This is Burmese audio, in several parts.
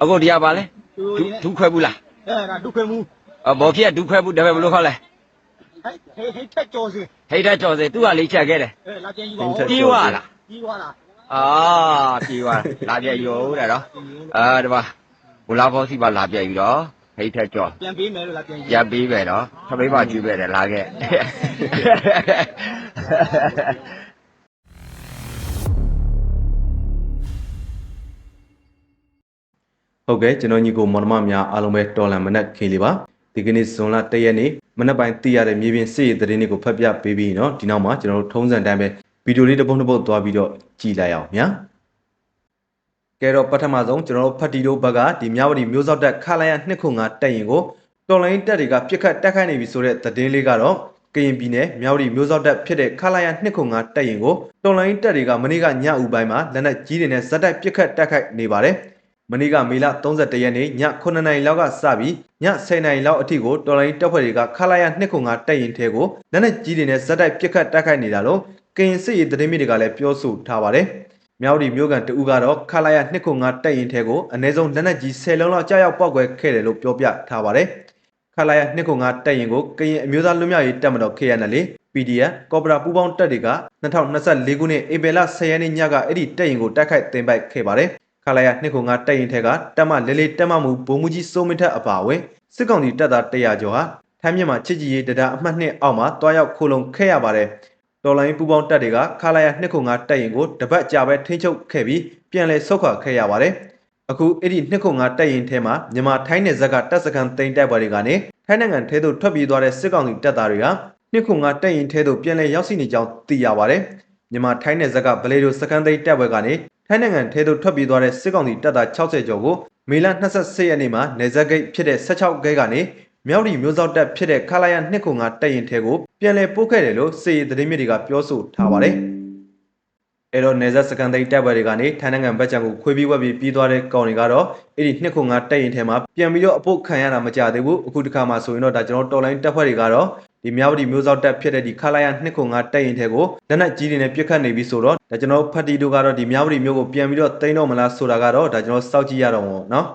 အခုဒီကပါလဲသူဒုဒုခွဲဘူးလားအဲ့ဒါဒုက္ခမှုအဘောဖြစ်ဒုခွဲဘူးဒါပေမဲ့ဘယ်လိုခေါ်လဲဟဲ့ဟဲ့ဟဲ့တက်ကြော်စီဟိတ်တဲ့ကြော်စေသူကလေးချက်ခဲ့တယ်အဲလာပြန်ယူပါဦးပြေးွားလားပြီးသွားလားအာပြေးွားလာပြည့်ရောတဲ့နော်အာဒီမှာဘူလာဘောစီပါလာပြည့်ယူတော့ဟိတ်တဲ့ကြော်ပြန်ပေးမယ်လို့လာပြန်ယူရပေးပဲနော်ခပိတ်ပါကျွေးပဲတယ်လာခဲ့ ဟုတ်ကဲ့ကျွန်တော်ညီကိုမောင်နှမများအားလုံးပဲတော်လန်မနက်ခေလေးပါဒီကနေ့ဇွန်လ၁ရက်နေ့မနက်ပိုင်းသိရတဲ့မြေပြင်စစ်ရေးသတင်းတွေကိုဖတ်ပြပေးပြီးเนาะဒီနောက်မှာကျွန်တော်တို့ထုံးစံတိုင်းပဲဗီဒီယိုလေးတစ်ပုဒ်တစ်ပုဒ်သွားပြီးတော့ကြည့်လိုက်အောင်ညာကဲတော့ပထမဆုံးကျွန်တော်တို့ဖတ်တီတို့ဘက်ကဒီမြဝတီမျိုးစောက်တက်ခလာရ205တက်ရင်ကိုတော်လိုင်းတက်တွေကပြစ်ခတ်တက်ခိုက်နေပြီဆိုတဲ့သတင်းလေးကတော့ကရင်ပြည်နယ်မြဝတီမျိုးစောက်တက်ဖြစ်တဲ့ခလာရ205တက်ရင်ကိုတော်လိုင်းတက်တွေကမနေ့ကညဦးပိုင်းမှာလက်နက်ကြီးတွေနဲ့ဇက်တိုက်ပြစ်ခတ်တက်ခိုက်နေပါတယ် မနေ့ကမေလ31ရက်နေ့ည9နာရီလောက်ကစပြီးည10နာရီလောက်အထိကိုတော်လိုင်းတပ်ဖွဲ့တွေကခလာရ205တက်ရင်ထဲကိုလက်နက်ကြီးတွေနဲ့ဇက်တိုက်ပြစ်ခတ်တက်ခိုက်နေတာလို့ကရင်စစ်ရေးသတင်းမြစ်တွေကလည်းပြောဆိုထားပါတယ်။မြောက်ဒီမျိုးကန်တဦးကတော့ခလာရ205တက်ရင်ထဲကိုအ ਨੇ ဆုံးလက်နက်ကြီး10လုံးလောက်ကြားရောက်ပောက်ကွဲခဲ့တယ်လို့ပြောပြထားပါတယ်။ခလာရ205တက်ရင်ကိုကရင်အမျိုးသားလွတ်မြောက်ရေးတပ်မတော် KNL PDF ကော်ပိုရာပူးပေါင်းတပ်တွေက2024ခုနှစ်ဧပြီလ10ရက်နေ့ညကအဲ့ဒီတက်ရင်ကိုတိုက်ခိုက်တင်ပိုက်ခဲ့ပါတယ်။ ခလာရ205တက်ရင်ထဲကတပ်မလေးလေးတက်မမှုဘုံမူကြီးစိုးမထက်အပါအဝင်စစ်ကောင်စီတပ်သား100ကျော်ဟာထမ်းမြင့်မှာချစ်ကြည်ရေးတဒါအမှတ်2အောက်မှာတွားရောက်ခိုလုံခဲ့ရပါတယ်။တော်လိုင်းပူပေါင်းတပ်တွေကခလာရ205တက်ရင်ကိုတပတ်ကြာပဲထိန်းချုပ်ခဲ့ပြီးပြန်လည်ဆုတ်ခွာခဲ့ရပါတယ်။အခုအဲ့ဒီ205တက်ရင်ထဲမှာမြန်မာထိုင်းနယ်ဇက်ကတပ်စခန်းတိန်တိုက်ပွဲတွေကနေထိုင်းနိုင်ငံထဲသို့ထွက်ပြေးသွားတဲ့စစ်ကောင်စီတပ်သားတွေက205တက်ရင်ထဲသို့ပြန်လည်ရောက်ရှိနေကြောင်းသိရပါတယ်။ မြန်မာထိုင်းနယ်ဇက်ကဗလေဒိုစခန်းတိန်တိုက်ပွဲကနေထိုင်းနိုင်ငံထဲသို့ထွက်ပြေးသွားတဲ့စစ်ကောင်စီတပ်သား60ကျော်ကိုမေလ28ရက်နေ့မှာနယ်ဇက်ဂိတ်ဖြစ်တဲ့16ဂိတ်ကနေမြောက်ဒီမျိုးစောက်တပ်ဖြစ်တဲ့ခလာရ205တက်ရင်ထဲကိုပြန်လည်ပို့ခဲ့တယ်လို့စစ်ရေးသတင်းမြစ်တွေကပြောဆိုထားပါတယ်။ အဲတော့နေဆက်စကန်သိန်းတပ်ပွဲတွေကနေထိုင်းနိုင်ငံဘက်ချံကိုခွေးပြီးဝက်ပြီးပြီးသွားတဲ့ကောင်တွေကတော့အဲ့ဒီ205တက်ရင်ထဲမှာပြန်ပြီးတော့အပုတ်ခံရတာမကြသေးဘူးအခုတစ်ခါမှဆိုရင်တော့ဒါကျွန်တော်တော်လိုင်းတပ်ဖွဲ့တွေကတော့ဒီမြောက်ဒီမျိုးစောက်တပ်ဖြစ်တဲ့ဒီခလာရ205တက်ရင်ထဲကိုလက်နက်ကြီးတွေနဲ့ပြစ်ခတ်နေပြီဆိုတော့ဒါကျွန်တော်ဖတ်တီတို့ကတော့ဒီမြောက်ဒီမျိုးကိုပြန်ပြီးတော့တိန်းတော့မလားဆိုတာကတော့ဒါကျွန်တော်စောင့်ကြည့်ရတော့မှာနော်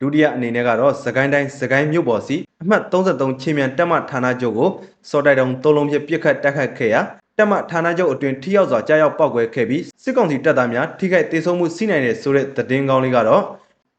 ဒုတိယအနေနဲ့ကတော့စကိုင်းတိုင်းစကိုင်းမြို့ပေါ်စီအမှတ်33ချင်းမြန်တက်မဌာနချုပ်ကိုစော်တိုက်တုံသုံးလုံးဖြင့်ပြစ်ခတ်တက်ခတ်ခဲ့ရာ တက်မဌာနချုပ်အတွင်ထိရောက်စွာကြားရောက်ပောက်ကွဲခဲ့ပြီးစစ်ကောင်စီတပ်သားများထိခိုက်ဒေဆုံးမှုစီးနိုင်တဲ့ဆိုတဲ့သတင်းကောင်းလေးကတော့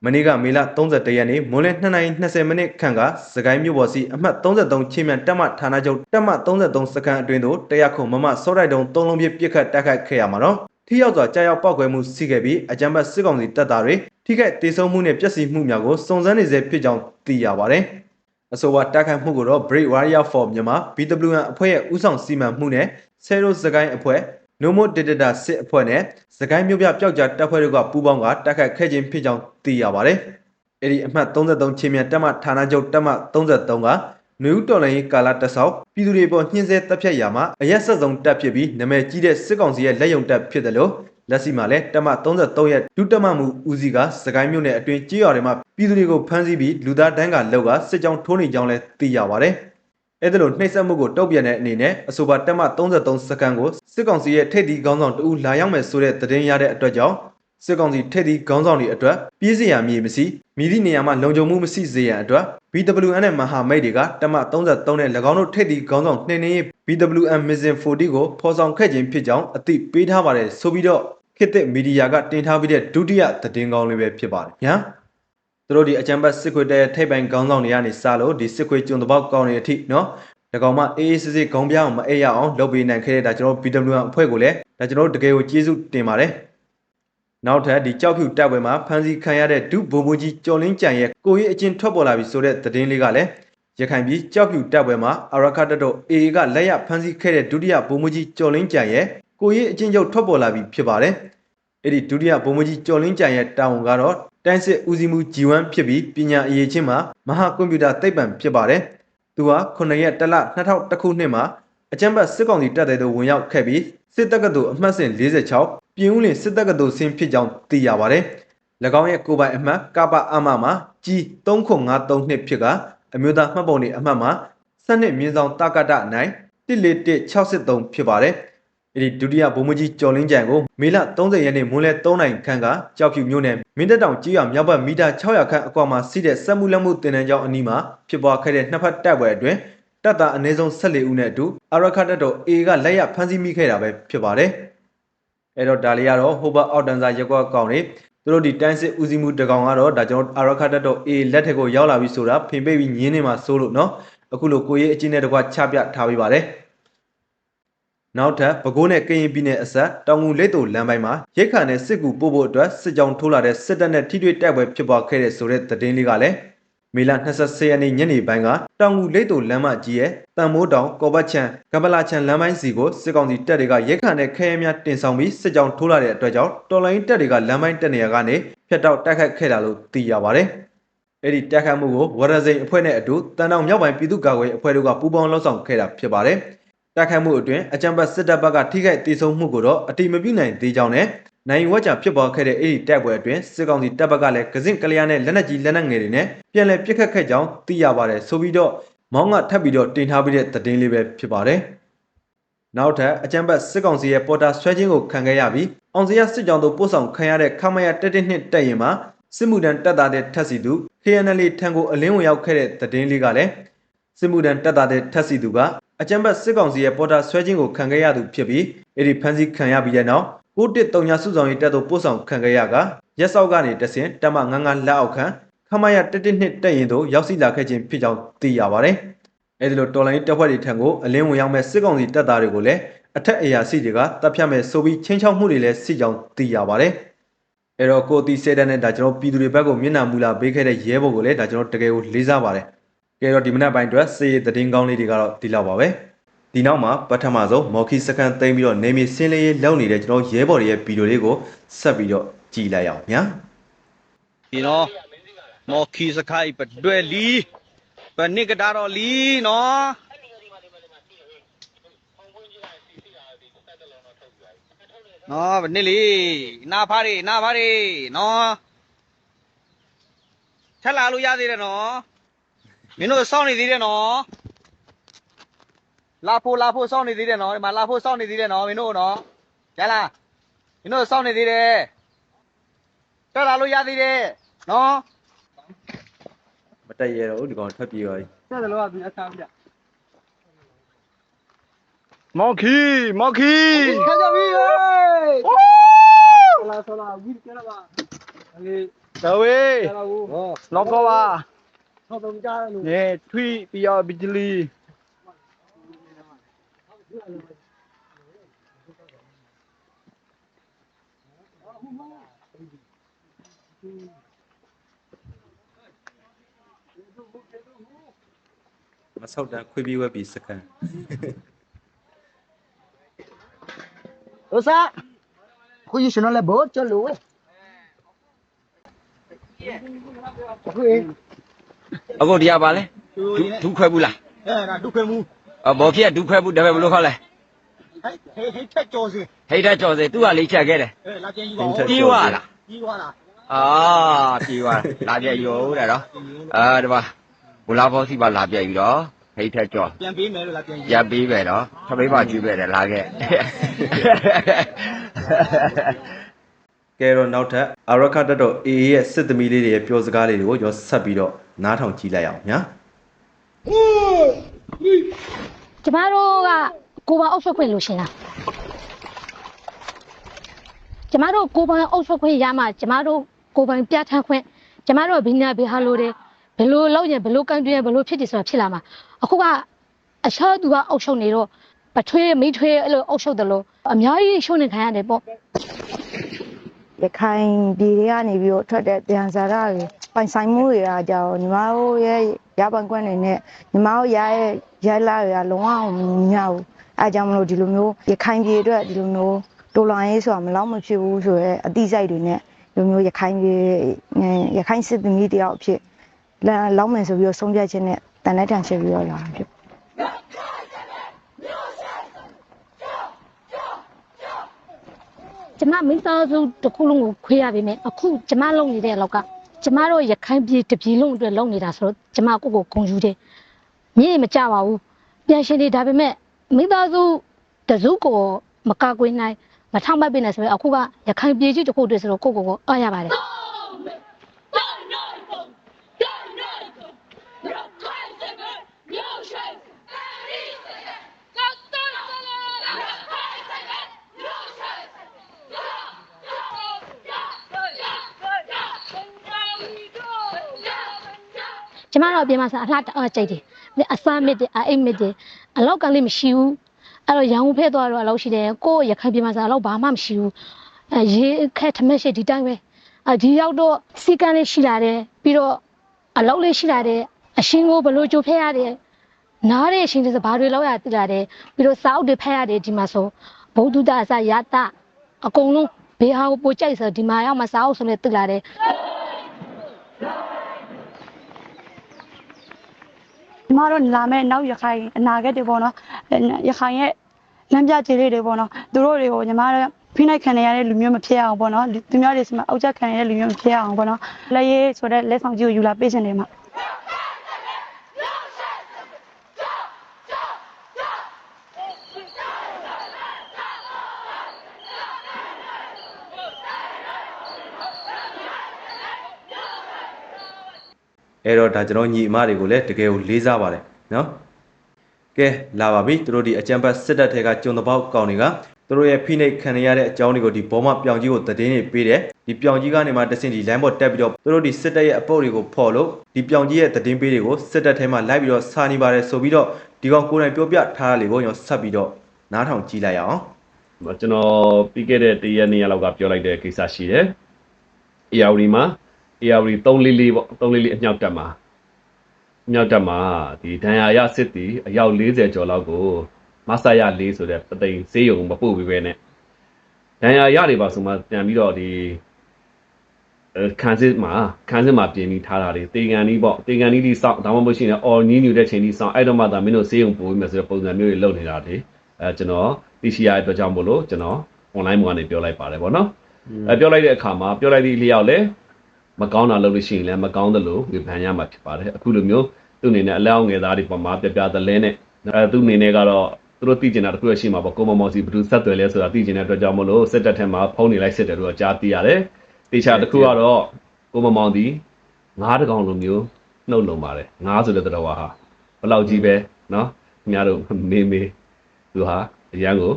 မနေ့ကမေလ31ရက်နေ့မွန်းလယ်2:20မိနစ်ခန့်ကစကိုင်းမြို့ပေါ်စီအမှတ်33ချင်းမြန်တက်မဌာနချုပ်တက်မ33စကန်အတွင်သို့တရားခုံမမစော်တိုက်တုံသုံးလုံးဖြင့်ပြစ်ခတ်တက်ခတ်ခဲ့ရမှာတော့ထိရောက်စွာကြားရောက်ပောက်ကွဲမှုရှိခဲ့ပြီးအကြမ်းဖက်စစ်ကောင်စီတပ်သားတွေထိခိုက်ဒေဆုံးမှုနဲ့ပျက်စီးမှုများကိုစုံစမ်းနေစေဖြစ်ကြောင်းသိရပါတယ်။အဆိုပါတိုက်ခိုက်မှုကိုတော့ Break Warrior for မြန်မာ BWN အဖွဲ့ရဲ့ဦးဆောင်စီမံမှုနဲ့ ဆဲရိုစကိုင်းအဖွဲ့ Nomo Data စစ်အဖွဲ့နဲ့စကိုင်းမြို့ပြပျောက်ကြားတပ်ဖွဲ့တို့ကပူးပေါင်းကတိုက်ခိုက်ခဲ့ခြင်းဖြစ်ကြောင်းသိရပါတယ်။အဲ့ဒီအမှတ်33ချင်းမြန်တပ်မဌာနချုပ်တပ်မ33ကနယူးတော်လိုင်းကာလာတက်ဆောက်ပြည်သူတွေပေါ်ညှင်းဆဲတပ်ဖြတ်ရာမှာအရက်ဆက်ဆုံးတပ်ဖြစ်ပြီးနာမည်ကြီးတဲ့စစ်ကောင်စီရဲ့လက်ယုံတပ်ဖြစ်တယ်လို့လက်ရှိမှာလည်းတမ33ရဲ့ဒုတမမှုဦးစီးကစကိုင်းမြို့နယ်အတွင်းကြေးရွာတွေမှာပြည်သူတွေကိုဖမ်းဆီးပြီးလူသားတန်းကလောက်ကစစ်ကြောင်းထိုးနေကြောင်းလည်းသိရပါတယ်။ အဲ့ဒါလိုနှိပ်စက်မှုကိုတုံ့ပြန်တဲ့အနေနဲ့အဆိုပါတမ33စကန်ကိုစစ်ကောင်စီရဲ့ထိပ်သီးခေါင်းဆောင်တဦးလာရောက်မယ်ဆိုတဲ့သတင်းရတဲ့အတွက်ကြောင့်စစ်ကောင်စီထိပ်သီးခေါင်းဆောင်တွေအတွက်ပြေးစရာမြေမရှိမိသည့်နေရာမှာလုံခြုံမှုမရှိစေရန်အတွက် BWN နဲ့မဟာမိတ်တွေကတမ33နဲ့၎င်းတို့ထိပ်သီးခေါင်းဆောင်နှင်းနေ BWN Mission 40ကိုဖော်ဆောင်ခဲ့ခြင်းဖြစ်ကြောင်းအသိပေးထားပါတယ်ဆိုပြီးတော့ခေတ်သစ်မီဒီယာကတင်ထားပြီးတဲ့ဒုတိယသတင်းကောင်းလေးပဲဖြစ်ပါတယ်ညာ သူတို့ဒီအကြံပတ်စစ်ခွေတဲ့ထိပ်ပိုင်းခေါင်းဆောင်တွေကနေစလို့ဒီစစ်ခွေကျွန်းတပေါက်ကောင်းတွေအထိနော်ဒါကောင်မှအေးအေးဆေးဆေးခေါင်းပြအောင်မအေးရအောင်လုပ်ပေးနိုင်ခဲ့တဲ့ဒါကျွန်တော် BWN အဖွဲ့ကိုလည်းဒါကျွန်တော်တကယ်ကိုကျေးဇူးတင်ပါတယ်နောက်ထပ်ဒီကြောက်ဖြူတပ်ပွဲမှာဖန်စီခံရတဲ့ဒုဗိုလ်မှူးကြီးကျော်လင်းကြံရဲ့ကိုရေးအချင်းထွက်ပေါ်လာပြီဆိုတဲ့သတင်းလေးကလည်းရခိုင်ပြည်ကြောက်ဖြူတပ်ပွဲမှာအရခတ်တော် AA ကလက်ရဖန်စီခဲ့တဲ့ဒုတိယဗိုလ်မှူးကြီးကျော်လင်းကြံရဲ့ကိုရေးအချင်းချုပ်ထွက်ပေါ်လာပြီဖြစ်ပါတယ်။အဲ့ဒီဒုတိယဗိုလ်မှူးကြီးကျော်လင်းကြံရဲ့တာဝန်ကတော့ တိုင်းစစ်ဦးစီးမှု G1 ဖြစ်ပြီးပညာအရေးချင်းမှာမဟာကွန်ပျူတာသိပ္ပံဖြစ်ပါတယ်။သူဟာ9ရက်တလ2000ခုနှစ်မှာအကြံပတ်စစ်ကောင်စီတပ်တဲ့သို့ဝင်ရောက်ခဲ့ပြီးစစ်တပ်ကသို့အမှတ်စဉ်46ပြည်ဦးလင်စစ်တပ်ကသို့ဆင်းဖြစ်ကြောင်းသိရပါတယ်။၎င်းရဲ့ကိုယ်ပိုင်အမှတ်ကပအမမှာ G3953 နှစ်ဖြစ်ကအမျိုးသားမှတ်ပုံနေအမှတ်မှာစနစ်မြင်းဆောင်တကတနိုင်14163ဖြစ်ပါတယ်။ အဲ့ဒီဒုတိယဘုံမကြီးကျော်လင်းကြံကိုမေလ30ရက်နေ့မွန်းလယ်3နိုင်ခန့်ကကြောက်ဖြူမြို့နယ်မင်းတပ်တောင်ကြီးရွာမြောက်ဘက်မီတာ600ခန့်အကွာမှာစီးတဲ့စက်မှုလက်မှုတင်တန်းကျောင်းအနီးမှာဖြစ်ပွားခဲ့တဲ့နှစ်ဖက်တိုက်ပွဲအတွင်းတပ်သားအနည်းဆုံး14ဦးနဲ့အတူအရခတ်တပ်တော် A ကလက်ရဖမ်းဆီးမိခဲ့တာပဲဖြစ်ပါတယ်။အဲ့တော့ဒါလေးကတော့ဟိုဘအောက်တန်းစာရက်ကွက်ကောင်တွေသူတို့ဒီတိုင်းစစ်ဦးစီးမှုတကောင်ကတော့ဒါကျွန်တော်အရခတ်တပ်တော် A လက်ထက်ကိုရောက်လာပြီဆိုတာဖင်ပိတ်ပြီးညင်းနေမှာစိုးလို့နော်အခုလိုကိုရေးအချင်းနဲ့တကွချပြထားပေးပါတယ်။ နောက်ထပ်ပဲခူးနဲ့ကရင်ပြည်နယ်အစပ်တောင်ငူလက်တူလမ်းပိုင်းမှာရိတ်ခါနဲ့စစ်ကူပို့ဖို့အတွက်စစ်ကြောင်းထိုးလာတဲ့စစ်တပ်နဲ့ထိတွေ့တိုက်ပွဲဖြစ်ပွားခဲ့တဲ့ဆိုတဲ့သတင်းလေးကလည်းမေလ20ရက်နေ့ညနေပိုင်းကတောင်ငူလက်တူလမ်းမကြီးရဲ့တန်မိုးတောင်ကော်ပတ်ချံကပလာချံလမ်းပိုင်းစီကိုစစ်ကောင်စီတပ်တွေကရိတ်ခါနဲ့ခဲယမ်းများတင်ဆောင်ပြီးစစ်ကြောင်းထိုးလာတဲ့အတွက်ကြောင့်တော်လိုင်းတပ်တွေကလမ်းပိုင်းတက်နေရကနေဖျက်တောက်တိုက်ခတ်ခဲ့တာလို့သိရပါတယ်။အဲ့ဒီတိုက်ခတ်မှုကိုဝရဇိန်အဖွဲ့နဲ့အတူတန်တောင်မြောက်ပိုင်းပြည်သူ့ကာကွယ်ရေးအဖွဲ့တို့ကပူးပေါင်းလှုပ်ဆောင်ခဲ့တာဖြစ်ပါတယ်။ တိုက်ခိုက်မှုအတွင်းအကြံပတ်စစ်တပ်ဘက်ကထိခိုက်ဒေဆုံးမှုကိုတော့အတိမပြုနိုင်သေးကြောင်းနဲ့နိုင်ဝက်ချာဖြစ်ပေါ်ခဲ့တဲ့အဲ့ဒီတိုက်ပွဲအတွင်းစစ်ကောင်စီတပ်ဘက်ကလည်းကစင့်ကလျားနဲ့လက်နက်ကြီးလက်နက်ငယ်တွေနဲ့ပြန်လည်ပစ်ခတ်ခဲ့ကြောင်းသိရပါတယ်ဆိုပြီးတော့မောင်းကထပ်ပြီးတော့တင်ထားပြီးတဲ့သတင်းလေးပဲဖြစ်ပါတယ်။နောက်ထပ်အကြံပတ်စစ်ကောင်စီရဲ့ပေါ်တာဆွဲခြင်းကိုခံခဲ့ရပြီးအောင်စရစစ်ကြောင်းတို့ပို့ဆောင်ခံရတဲ့ခမရတက်တက်နှစ်တက်ရင်မှာစစ်မှုထမ်းတပ်သားတဲ့ထက်စီသူ KNL ထံကိုအလင်းဝင်ရောက်ခဲ့တဲ့သတင်းလေးကလည်းစစ်မှုထမ်းတပ်သားတဲ့ထက်စီသူက အကြံဘတ်စစ်ကောင်စီရဲ့ပေါ်တာဆွဲခြင်းကိုခံခဲ့ရသူဖြစ်ပြီးအဲ့ဒီဖမ်းဆီးခံရပြီးတဲ့နောက်913ညစုဆောင်ရေးတပ်သို့ပို့ဆောင်ခံခဲ့ရကရက်စောက်ကနေတဆင်တမ99လက်အောက်ခံခမရ112တက်ရင်သို့ရောက်ရှိလာခဲ့ခြင်းဖြစ်ကြောင်းသိရပါတယ်။အဲဒီလိုတော်လိုင်းတပ်ဖွဲ့တွေထံကိုအလင်းဝင်ရောက်မဲ့စစ်ကောင်စီတပ်သားတွေကိုလည်းအထက်အရာရှိတွေကတပ်ဖြတ်မဲ့ဆိုပြီးချင်းချောက်မှုတွေလည်းရှိကြောင်းသိရပါတယ်။အဲ့တော့ကိုတီစေတန်နဲ့ဒါကျွန်တော်ပြည်သူတွေဘက်ကိုမျက်နှာမူလာပေးခဲ့တဲ့ရဲဘော်ကိုလည်းဒါကျွန်တော်တကယ်ကိုလေးစားပါတယ်။ ကဲတော့ဒီမနက်ပိုင်းအတွက်စေရသတင်းကောင်းလေးတွေကတော့ဒီလောက်ပါပဲ။ဒီနောက်မှာပထမဆုံးမော်ခီစကန်သိမ်းပြီးတော့နေမီစင်းလေးရေးလုပ်နေတဲ့ကျွန်တော်ရဲဘော်တွေရဲ့ဗီဒီယိုလေးကိုဆက်ပြီးတော့ကြည့်လိုက်အောင်ညာ။ဒီနော်မော်ခီစခိုင်ပတွဲလီပနိကတာတော်လီနော်နော်ဗနစ်လီနာဖားရီနာဖားရီနော်ထက်လာလို့ရသေးတယ်နော် မင်းတို့စောင့်နေသေးတယ်နော်လာဖို့လာဖို့စောင့်နေသေးတယ်နော်ဒီမှာလာဖို့စောင့်နေသေးတယ်နော်မင်းတို့နော်ရလားမင်းတို့စောင့်နေသေးတယ်တက်လာလို့ရသေးတယ်နော်မတက်ရတော့ဘူးဒီကောင်ထွက်ပြေးသွားပြီဆက်တယ်လို့ကပြန်စားပြမော်ခီမော်ခီခကြပြီဟေးလာဆလာဝီကလာပါအေးဒဝေးဆလာဘူးဟော လောကဝါတော့တော့ကြားလို့နေထွီပြရဘီဂျလီမဆောက်တန်းခွေးပြေးဝက်ပြီးစကန်ဥစားခုယူရှင်လည်းဘောချလို့ခု အေးအခုဒီကပါလဲဒုဒုခွဲဘူးလားအဲ့ဒါဒုက္ခမှုအဘောဖြစ်ဒုခွဲဘူးဒါပဲဘယ်လိုခေါ်လဲဟဲ့ဟဲ့ဟဲ့ထက်ကြောစီဟိတ်တဲ့ကြော်စေသူကလေးချက်ခဲ့တယ်အဲလာပြန်ယူပါဦးပြေးသွားလားကြီးသွားလားအာပြေးသွားလာပြယူတဲ့နော်အာဒီမှာဘူလာဘောစီပါလာပြယူတော့ဟိတ်တဲ့ကြော်ပြန်ပေးမယ်လို့လာပြန်ယူရပေးပဲနော်ခပိတ်ပါကျွေးပဲတယ်လာခဲ့ကဲတော့နောက်ထပ်အရခတ်တက်တော့ AA ရဲ့စစ်သမီးလေးတွေရဲ့ပြောစကားလေးတွေကိုကျွန်တော်ဆက်ပြီးတော့ နားထောင်ကြည့်လိုက်အောင်ညာကျမတို့ကကိုယ်ပိုင်အုပ်ချုပ်ခွင့်လို့ရှင်လားကျမတို့ကိုယ်ပိုင်အုပ်ချုပ်ခွင့်ရမှကျမတို့ကိုယ်ပိုင်ပြဋ္ဌာန်းခွင့်ကျမတို့ကဘိနာဘေဟာလို့တယ်ဘယ်လိုလုပ်ရင်ဘယ်လိုကန်တွင်ဘယ်လိုဖြစ်တယ်ဆိုတာဖြစ်လာမှာအခုကအရှာသူကအုပ်ချုပ်နေတော့ပထွေးမိထွေးအဲ့လိုအုပ်ချုပ်တယ်လို့အများကြီးရှုံးနေခံရတယ်ပေါ့ ရခိုင်ပြည်တွေကနေပြီးတော့ထွက်တဲ့တန်စာရတွေပိုင်ဆိုင်မှုတွေကကြောင့်ညီမတို့ရဲ့ရပိုင်ခွင့်တွေနဲ့ညီမတို့ရရဲ့ရဲလာတွေကလုံးဝမမြဘူးအဲကြောင့်မလို့ဒီလိုမျိုးရခိုင်ပြည်အတွက်ဒီလိုမျိုးတော်လောင်ရေးဆိုတာမလောက်မဖြစ်ဘူးဆိုရဲအတိစိတ်တွေနဲ့ဒီလိုမျိုးရခိုင်ပြည်ရခိုင်စစ်သမီးတယောက်အဖြစ်လောက်မယ်ဆိုပြီးတော့ဆုံးဖြတ်ခြင်းနဲ့တန်တဲ့တန်ချက်ပြီးတော့လာဖြစ် ကျမမိသားစုတစ်ခုလုံးကိုခွေးရပါမယ်အခုကျမလုပ်နေတဲ့လောက်ကကျမတို့ရခိုင်ပြည်တစ်ပြည်လုံးအတွက်လုပ်နေတာဆိုတော့ကျမကိုယ့်ကိုဂုဏ်ယူတယ်မြင့်မကြပါဘူးပြန်ရှင်နေဒါပေမဲ့မိသားစုတစုကိုမကကွင်းနိုင်မထောက်မပင်နဲ့ဆိုရင်အခုကရခိုင်ပြည်ကြီးတစ်ခုတည်းဆိုတော့ကိုကိုကိုအားရပါတယ် တို့အပြင်မှာဆိုအလှတအားကြိတ်တယ်။အစားမစ်တယ်အအိတ်မစ်တယ်အလောက်ကလေးမရှိဘူး။အဲ့တော့ရောင်ဖဲသွားတော့အလောက်ရှိတယ်။ကိုယ့်ရခိုင်ပြည်မှာဆိုအလောက်ဘာမှမရှိဘူး။အဲရေခက်ထမက်ရှိဒီတိုင်းပဲ။အဒီရောက်တော့စီကန်းလေးရှိလာတယ်ပြီးတော့အလောက်လေးရှိလာတယ်အရှင်ကိုဘလို့ကြိုဖဲရတယ်။နားတဲ့အရှင်တွေဆိုဘာတွေလောက်ရတိလာတယ်ပြီးတော့စာအုပ်တွေဖဲရတယ်ဒီမှာဆိုဘုဒ္ဓတာအစရတအကုန်လုံးဘေးဟာကိုပိုကြိုက်ဆိုဒီမှာရောက်မှစာအုပ်ဆိုလည်းတိလာတယ် ညီမတို့လာမဲ့နောက်ရခိုင်အနာဂတ်တွေပေါ့နော်အဲရခိုင်ရဲ့လမ်းပြခြေလေးတွေပေါ့နော်သူတို့တွေကိုညီမတို့ဖိနှိုက်ခံရတဲ့လူမျိုးမဖြစ်အောင်ပေါ့နော်သူများတွေစမအောက်ချက်ခံရတဲ့လူမျိုးမဖြစ်အောင်ပေါ့နော်လက်ရေးဆိုတဲ့လက်ဆောင်ကြီးကိုယူလာပေးခြင်းတွေမှာ အဲ့တော့ဒါကျွန်တော်ညီအမတွေကိုလည်းတကယ်ကိုလေးစားပါတယ်နော်ကဲလာပါပြီသူတို့ဒီအကြံပတ်စစ်တပ်ထဲကကျုံတပေါက်ကောင်တွေကသူတို့ရဲ့ဖိနှိပ်ခံရတဲ့အကြောင်းတွေကိုဒီဘောမပြောင်ကြီးကိုသတင်းတွေပေးတယ်ဒီပြောင်ကြီးကနေမှတဆင့်ဒီ line ပေါ်တက်ပြီးတော့သူတို့ဒီစစ်တပ်ရဲ့အပုတ်တွေကိုဖော်လို့ဒီပြောင်ကြီးရဲ့သတင်းပေးတွေကိုစစ်တပ်ထဲမှာလိုက်ပြီးတော့စာနေပါတယ်ဆိုပြီးတော့ဒီကောင်ကိုယ်တိုင်ပြောပြထားတာလေးကိုကျွန်တော်ဆက်ပြီးတော့နားထောင်ကြည့်လိုက်ရအောင်ကျွန်တော်ပြီးခဲ့တဲ့တရက်နေ့လောက်ကပြောလိုက်တဲ့ကိစ္စရှိတယ်။ ARD မှာ ARD 344ပေါ့344အမြောက်တက်မှာအမြောက်တက်မှာဒီဒဏ်ရာရစစ်တီအယောက်40ကျော်လောက်ကိုမဆရ4ဆိုတဲ့ပသိမ်ဈေးရုံမပို့ပြီးပဲနဲ့ဒဏ်ရာရတွေပါဆိုမှပြန်ပြီးတော့ဒီအဲခန်းစစ်မှာခန်းစစ်မှာပြင်ပြီးထားတာတွေတေကန်ကြီးပေါ့တေကန်ကြီးဒီစောင့်ဒါမှမဟုတ်ရှင်လည်းအော်နီးညူတဲ့ချိန်ကြီးစောင့်အဲ့တော့မှသာမင်းတို့ဈေးရုံပို့ပြီးမယ်ဆိုတဲ့ပုံစံမျိုးတွေလုပ်နေတာတွေအဲကျွန်တော်သိရှိရတဲ့အတွက်ကြောင့်မို့လို့ကျွန်တော် online မှာကနေပြောလိုက်ပါတယ်ဗောနော်အဲပြောလိုက်တဲ့အခါမှာပြောလိုက်သည့်အလျောက်လဲ မကောင်းတာလုပ်လို့ရှိရင်လည်းမကောင်းသလိုဝေဖန်ရမှာဖြစ်ပါတယ်အခုလိုမျိုးသူ့အနေနဲ့အလောင်းငယ်သားတွေပေါ်မှာပြပြသလဲနဲ့အဲသူ့အနေနဲ့ကတော့သူတို့သိကျင်တာတစ်ခုရရှိမှာပေါ့ကိုမမောင်စီဘယ်သူဆက်သွယ်လဲဆိုတာသိကျင်တဲ့အတွက်ကြောင့်မလို့စစ်တပ်ထဲမှာဖုန်းနေလိုက်စစ်တယ်လို့ကြားသိရတယ်တေချာတစ်ခုကတော့ကိုမမောင်ဒီငားတစ်ကောင်လိုမျိုးနှုတ်လုံပါတယ်ငားဆိုတဲ့တော်ဟာဘယ်လောက်ကြီးပဲเนาะခင်ဗျားတို့မေးမေးသူဟာအရန်ကို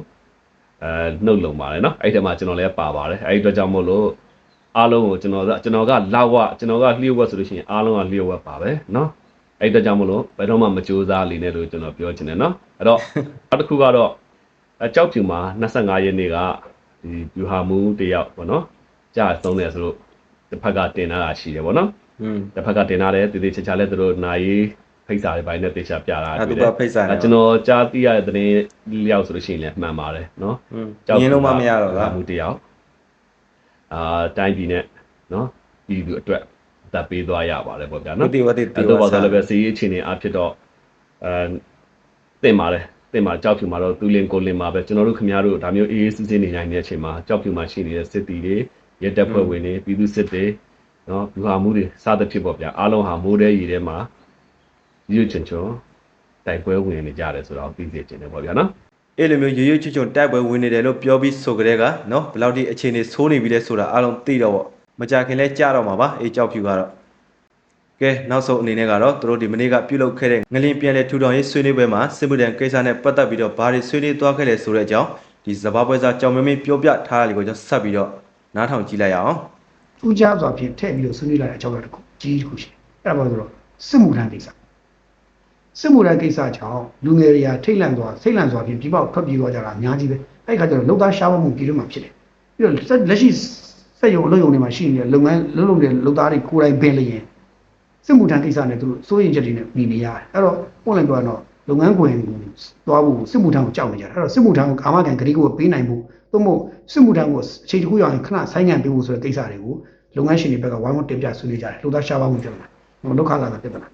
အဲနှုတ်လုံပါတယ်เนาะအဲ့ဒီမှာကျွန်တော်လည်းပါပါတယ်အဲ့ဒီအတွက်ကြောင့်မို့လို့ အားလုံးကိုကျွန်တော်ကကျွန်တော်ကလောက်ဝကျွန်တော်ကလျှို့ဝှက်ဆိုလို့ရှိရင်အားလုံးကလျှို့ဝှက်ပါပဲเนาะအဲ့ဒီအတွက်ကြောင့်မို့လို့ဘယ်တော့မှမကြိုးစားလေနဲ့လို့ကျွန်တော်ပြောချင်တယ်เนาะအဲ့တော့နောက်တစ်ခုကတော့အကြောက်ဖြူမှာ25ရက်နေ့ကဒီဗျူဟာမူတယောက်ပေါ့เนาะကြာဆုံးတယ်ဆိုလို့တစ်ဖက်ကတင်လာတာရှိတယ်ပေါ့เนาะ อืม တစ်ဖက်ကတင်လာတယ်တည်တည်ချာချာလဲသူတို့နိုင်ဖိတ်စာတွေပိုင်းနဲ့တေချာပြတာ အဲ့ တွေ့ သူ တယ် ကဖိတ်စာနေ အဲ့ကျွန်တော်ကြားသိရတဲ့သတင်းလျောက်ဆိုလို့ရှိရင်လည်းမှန်ပါတယ်เนาะ อืมညင်းလုံးမမရတော့လား မှုတယောက် အာတိုင်းပြည်နဲ့နော်ပြည်သူအတွက်အသက်ပေးသွားရပါတယ်ပေါ့ဗျာဝနော်တိဝတိအဲ့တိတော့ဝပါဆာတော့လည်းပဲစီးရေးအခြေအနေအဖြစ်တော့အဲတင်ပါတယ်တင်ပါကြောက်ဖြူမှာတော့သူလင်ကိုလင်မှာပဲကျွန်တော်တို့ခင်ဗျားတို့ဒါမျိုးအေးအေးဆေးဆေးနေနိုင်တဲ့အချိန်မှာကြောက်ဖြူမှာရှိနေတဲ့စစ်တီတွေရဲတပ်ဖွဲ့ဝင်တွေပြည်သူစစ်တွေနော်ဘူဟာမှုတွေစသဖြင့်ပေါ့ဗျာအားလုံးဟာမိုးတဲ့ရည်ထဲမှာရွတ်ချွန်ချွန်တိုက်ပွဲဝင်နေကြတယ်ဆိုတော့သိစေချင်တယ်ပေါ့ဗျာနော် အဲ့လိုမျိုးရွရွချွတ်ချွတ်တိုက်ပွဲဝင်နေတယ်လို့ပြောပြီးဆိုကြတဲ့ကနော်ဘယ်လောက်ဒီအခြေအနေဆိုးနေပြီလဲဆိုတာအားလုံးသိတော့ပေါ့မကြခင်လဲကြားတော့မှာပါအေးကြောက်ဖြူကတော့ကဲနောက်ဆုံးအနေနဲ့ကတော့သူတို့ဒီမနေ့ကပြုလုပ်ခဲ့တဲ့ငလင်းပြန်လဲထူထောင်ရေးဆွေးနွေးပွဲမှာစစ်မှုထမ်းကိစ္စနဲ့ပတ်သက်ပြီးတော့ဘာတွေဆွေးနွေးသွားခဲ့လဲဆိုတဲ့အကြောင်းဒီစဘာပွဲစားကြောင်မင်းမင်းပြောပြထားတာလေးကိုကျွန်တော်ဆက်ပြီးတော့နားထောင်ကြည့်လိုက်ရအောင်ဦးကြစွာဖြင့်ထည့်ပြီးတော့ဆွေးနွေးလာတဲ့အကြောင်းအရာတစ်ခုကြီးတစ်ခုရှိတယ်အဲ့ဒါဘာလို့လဲဆိုတော့စစ်မှုထမ်းကိစ္စ စစ်မှုထမ်းကိစ္စကြောင့်လူငယ်တွေကထိတ်လန့်သွားစိတ်လန့်သွားပြီးပြပောက်ထွက်ပြေးသွားကြတာအများကြီးပဲအဲ့ဒီခါကျတော့လုံသားရှားမှုပြည်တွင်းမှာဖြစ်တယ်ပြီးတော့လက်ရှိစက်ရုံအလုပ်ရုံတွေမှာရှိနေတဲ့လုပ်ငန်းလုပ်လုပ်တဲ့လုပ်သားတွေကိုယ်တိုင်ပင်လျင်စစ်မှုထမ်းကိစ္စနဲ့သူတို့စိုးရင်ချက်တွေနဲ့ပြီးနေရတယ်အဲ့တော့ပုံလန်ပြောတော့လုပ်ငန်းခွင်ကိုသွားဖို့စစ်မှုထမ်းကိုကြောက်နေကြတယ်အဲ့တော့စစ်မှုထမ်းကိုကာမကံဂရိကိုပေးနိုင်ဖို့သို့မဟုတ်စစ်မှုထမ်းကိုအချိန်တစ်ခုရောက်ရင်ခဏဆိုင်းငံ့ပေးဖို့ဆိုတဲ့ကိစ္စတွေကိုလုပ်ငန်းရှင်တွေဘက်ကဝိုင်းဝန်းတင်ပြဆွေးနွေးကြတယ်လူသားရှားပါမှုပြဿနာဟိုဒုက္ခလာတာပြဿနာ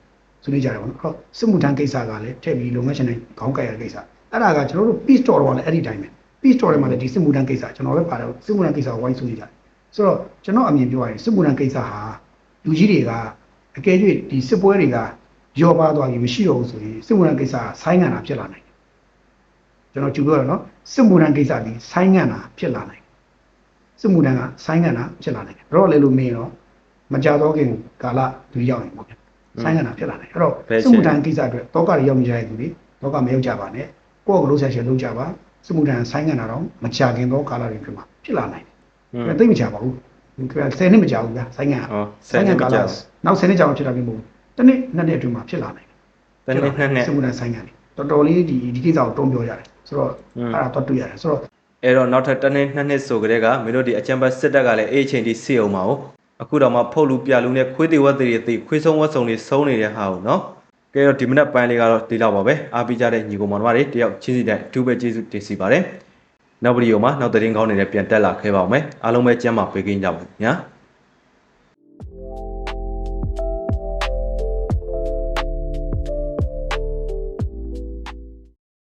ဆွေးနွေးကြတယ်ပေါ့နော်ဟောစစ်မှုထမ်းကိစ္စကလည်းထည့်ပြီးလုပ်ငန်းရှင်တွေခေါင်းကိုက်ရတဲ့ကိစ္စအဲ့ဒါကကျွန်တော်တို့ peace store တော့လည်းအဲ့ဒီတိုင်းပဲ peace store မှာလည်းဒီစစ်မှုထမ်းကိစ္စကျွန်တော်လည်းပါတယ်စစ်မှုထမ်းကိစ္စကိုဝိုင်းဆွေးနွေးကြတယ်ဆိုတော့ကျွန်တော်အမြင်ပြောရရင်စစ်မှုထမ်းကိစ္စဟာလူကြီးတွေကအကယ်၍ဒီစစ်ပွဲတွေကရောပါသွားပြီမရှိတော့ဘူးဆိုရင်စစ်မှုထမ်းကိစ္စကဆိုင်းငံ့တာဖြစ်လာနိုင်တယ်ကျွန်တော်ကြည့်ပြောရနော်စစ်မှုထမ်းကိစ္စဒီဆိုင်းငံ့တာဖြစ်လာနိုင်စစ်မှုထမ်းကဆိုင်းငံ့တာဖြစ်လာနိုင်တယ်တော့လေလို့မင်းတော့မကြတော့ခင်ကာလသူရောက်ရင်ပေါ့ဗျ ဆိုင်းငံ့တာဖြစ်လာနိုင်အဲ့တော့စစ်မှုထမ်းကိစ္စအတွက်တောကတွေရောက်နေကြတဲ့သူတွေတောကမရောက်ကြပါနဲ့ကိုယ့်ကိုယ်လုံးဆက်ရှင်လုပ်ကြပါစစ်မှုထမ်းဆိုင်းငံ့တာတော့မကြခင်တော့ကာလတွေဖြစ်မှာဖြစ်လာနိုင်တယ်သိမကြပါဘူးခင်ဗျာ10နှစ်မကြဘူးဗျာဆိုင်းငံ့ဟောဆယ်နှစ်ကြာနောက်10နှစ်ကြာမှဖြစ်တာမျိုးမဟုတ်ဘူးတစ်နှစ်နှစ်နှစ်အတွင်းမှာဖြစ်လာနိုင်တနေ့နှစ်နှစ်စမှုတန်းဆိုင်းငံ့တော်တော်လေးဒီဒီကိစ္စကိုတုံးပြောရတယ်ဆိုတော့อืมအဲ့ဒါတော့တွေ့ရတယ်ဆိုတော့အဲ့တော့နောက်ထပ်တစ်နေ့နှစ်နှစ်ဆိုကြတဲ့ကမင်းတို့ဒီအချမ်းဘတ်စစ်တပ်ကလည်းအဲ့အချိန်ထိစေအောင်ပါဦး အခုတော့မှဖုတ်လူပြလူနဲ့ခွေးသေးဝက်သေးတွေသိခွေးဆုံးဝက်ဆုံးတွေစုံနေတဲ့ဟာကိုနော်ကဲတော့ဒီမနက်ပိုင်းလေးကတော့ဒီလောက်ပါပဲအားပေးကြတဲ့ညီကောင်မောင်တို့တွေတယောက်ချင်းစီတဲ့အထူးပဲကျေးဇူးတင်စီပါတယ်နောက်ဗီဒီယိုမှာနောက်သတင်းကောင်းတွေနဲ့ပြန်တက်လာခဲ့ပါအောင်မယ်အားလုံးပဲကျမ်းမာပေးကြကြပါညာ